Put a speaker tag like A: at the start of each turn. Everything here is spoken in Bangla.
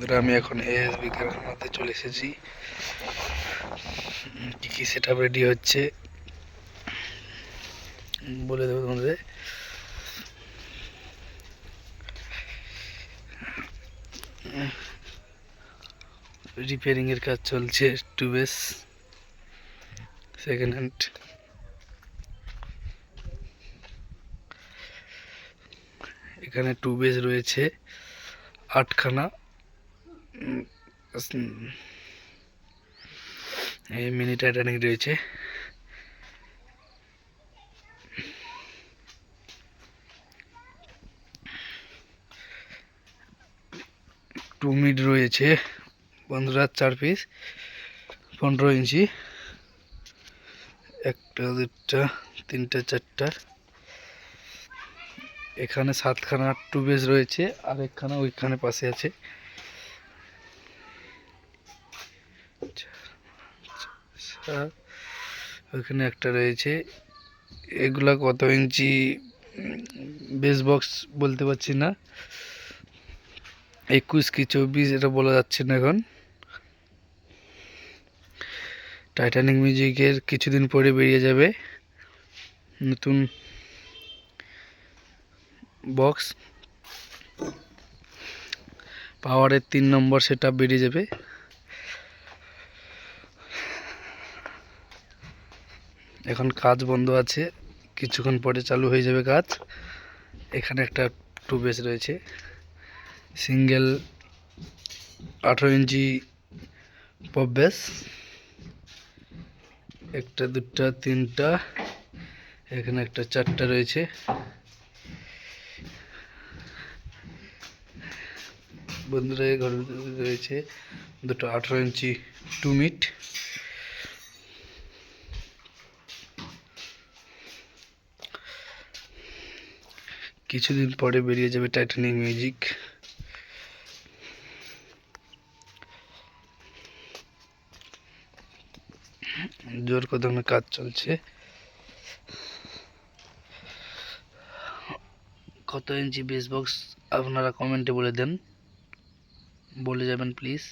A: আমি এখন এএসবি কারখানাতে চলে এসেছি। কি কি সেট রেডি হচ্ছে? বলে দেবো তোমাদের। রিপেয়ারিং এর কাজ চলছে টুবেস সেকেন্ড হ্যান্ড এখানে টুবেস রয়েছে আটখানা। এই মিনি টাইটানিক রয়েছে। টু মিড রয়েছে বন্ধুরা চার পিস পনেরো ইঞ্চি। একটা দুটা তিনটা, চারটা। এখানে সাতখানা টু বেস রয়েছে, আর একখানা ওইখানে পাশে আছে। আচ্ছা, ওইখানে একটা রয়েছে। এগুলা কত ইঞ্চি বেস বক্স বলতে পারছি না। একুশ কি চব্বিশ এটা বলা যাচ্ছে না এখন। টাইটানিক মিউজিকের কিছুদিন পরে বেরিয়ে যাবে। নতুন বক্স পাওয়ারের তিন নম্বর সেটা বেরিয়ে যাবে। এখন কাজ বন্ধ আছে, কিছুক্ষণ পরে চালু হয়ে যাবে কাজ। এখানে একটা টু বেস রয়েছে, সিঙ্গেল আঠেরো ইঞ্চি পপ বেস, একটা দুটা তিনটা, এখানে একটা চারটা রয়েছে। বন্ধুরা ঘরের রয়েছে দুটো আঠেরো ইঞ্চি টু মিট। কিছুদিন পরে বেরিয়ে যাবে টাইটানিক মিউজিক জোর কদমে কাজ চলছে। কত ইঞ্চি বেস বক্স আপনারা কমেন্টে বলে দেন। বলে যাবেন প্লিজ